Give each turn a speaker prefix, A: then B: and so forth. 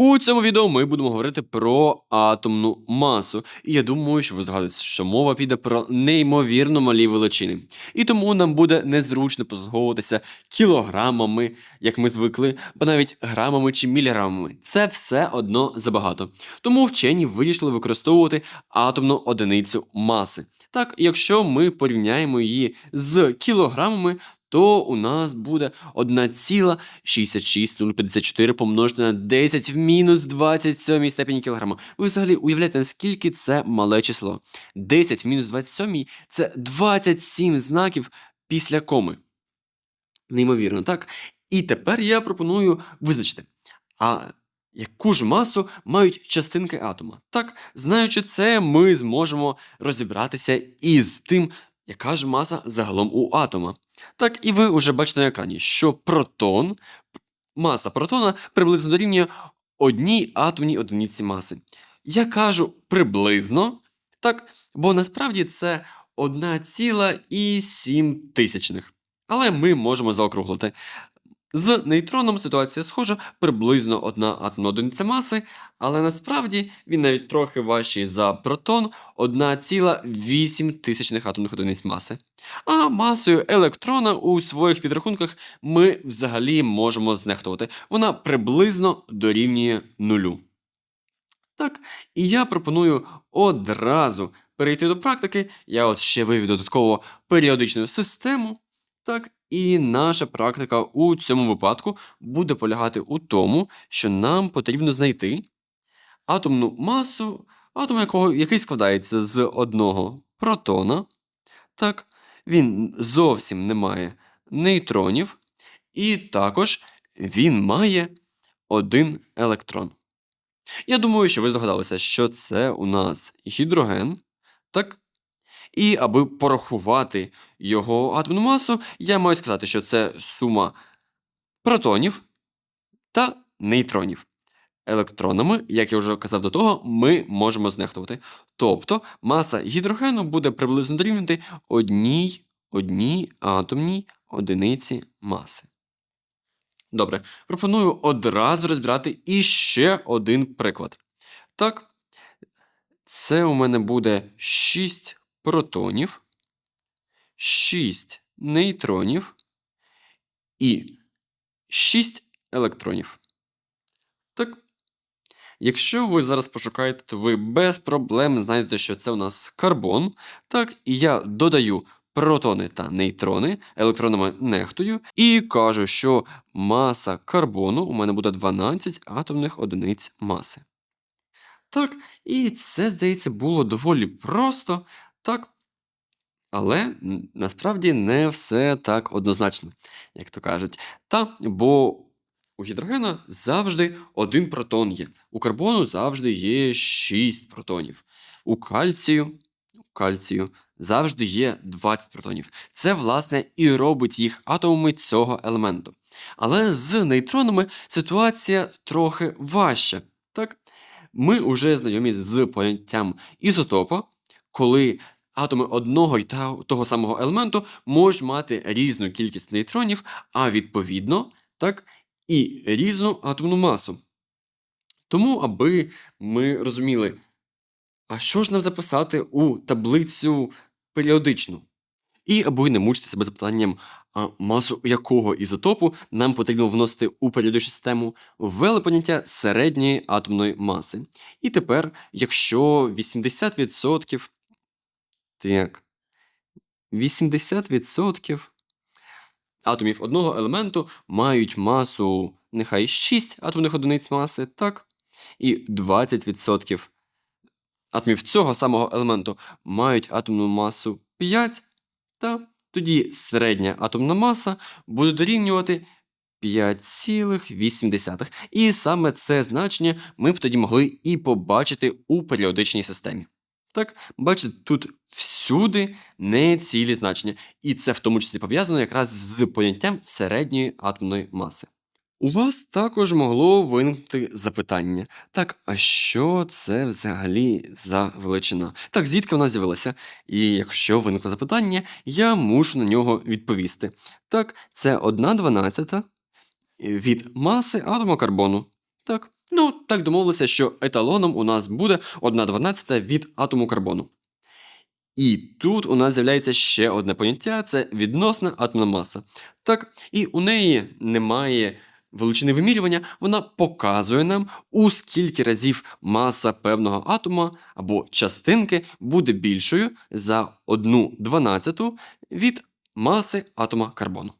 A: У цьому відео ми будемо говорити про атомну масу. І я думаю, що ви згадуєте, що мова піде про неймовірно малі величини. І тому нам буде незручно послуговуватися кілограмами, як ми звикли, бо навіть грамами чи міліграмами. Це все одно забагато. Тому вчені вирішили використовувати атомну одиницю маси. Так, якщо ми порівняємо її з кілограмами, то у нас буде 1,66054 помножити на 10 в мінус 27 степені кілограма. Ви взагалі уявляєте, наскільки це мале число? 10 в мінус 27 – це 27 знаків після коми. Неймовірно, так? І тепер я пропоную визначити, а яку ж масу мають частинки атома. Так, знаючи це, ми зможемо розібратися із тим, яка ж маса загалом у атома. Так, і ви вже бачите на екрані, що протон, маса протона приблизно дорівнює одній атомній одиниці маси. Я кажу приблизно, так, бо насправді це 1,7 тисячних. Але ми можемо заокруглити. З нейтроном ситуація схожа, приблизно одна одиниця маси, але насправді він навіть трохи важчий за протон 1,8 тисячних атомних одиниць маси. А масою електрона у своїх підрахунках ми взагалі можемо знехтувати. Вона приблизно дорівнює нулю. Так, і я пропоную одразу перейти до практики. Я от ще вивів додатково періодичну систему. Так, і наша практика у цьому випадку буде полягати у тому, що нам потрібно знайти атомну масу, атом якого, який складається з одного протона. Так, він зовсім не має нейтронів, і також він має один електрон. Я думаю, що ви здогадалися, що це у нас гідроген. Так? І аби порахувати його атомну масу, я маю сказати, що це сума протонів та нейтронів. Електронами, як я вже казав до того, ми можемо знехтувати. Тобто маса гідрогену буде приблизно дорівнювати одній, одній атомній одиниці маси. Добре, пропоную одразу розбирати іще один приклад. Так, це у мене буде 6 протонів, 6 нейтронів і 6 електронів. Так. Якщо ви зараз пошукаєте, то ви без проблем знайдете, що це у нас карбон. Так, і я додаю протони та нейтрони, електронами нехтую, і кажу, що маса карбону у мене буде 12 атомних одиниць маси. Так, і це, здається, було доволі просто, так. Але насправді не все так однозначно, як то кажуть. Та, бо у гідрогена завжди один протон є. У карбону завжди є 6 протонів. У кальцію, у кальцію завжди є 20 протонів. Це, власне, і робить їх атомами цього елементу. Але з нейтронами ситуація трохи важча. Так? Ми вже знайомі з поняттям ізотопа, коли атоми одного й того самого елементу можуть мати різну кількість нейтронів, а відповідно, так, і різну атомну масу. Тому, аби ми розуміли, а що ж нам записати у таблицю періодичну? І аби не мучити себе запитанням, а масу якого ізотопу нам потрібно вносити у періодичну систему, ввели поняття середньої атомної маси. І тепер, якщо 80%, так, 80% атомів одного елементу мають масу нехай 6 атомних одиниць маси, так, і 20% атомів цього самого елементу мають атомну масу 5, та тоді середня атомна маса буде дорівнювати 5,8. І саме це значення ми б тоді могли і побачити у періодичній системі. Так, бачите, тут всюди нецілі значення, і це в тому числі пов'язано якраз з поняттям середньої атомної маси. У вас також могло виникнути запитання: так, а що це взагалі за величина? Так, звідки вона з'явилася? І якщо виникло запитання, я мушу на нього відповісти. Так, це 1 дванадцята від маси атома карбону. Так, Ну, так домовилося, що еталоном у нас буде 1 12 від атому карбону. І тут у нас з'являється ще одне поняття це відносна атомна маса. Так, і у неї немає величини вимірювання, вона показує нам, у скільки разів маса певного атома або частинки буде більшою за 1 12 від маси атома карбону.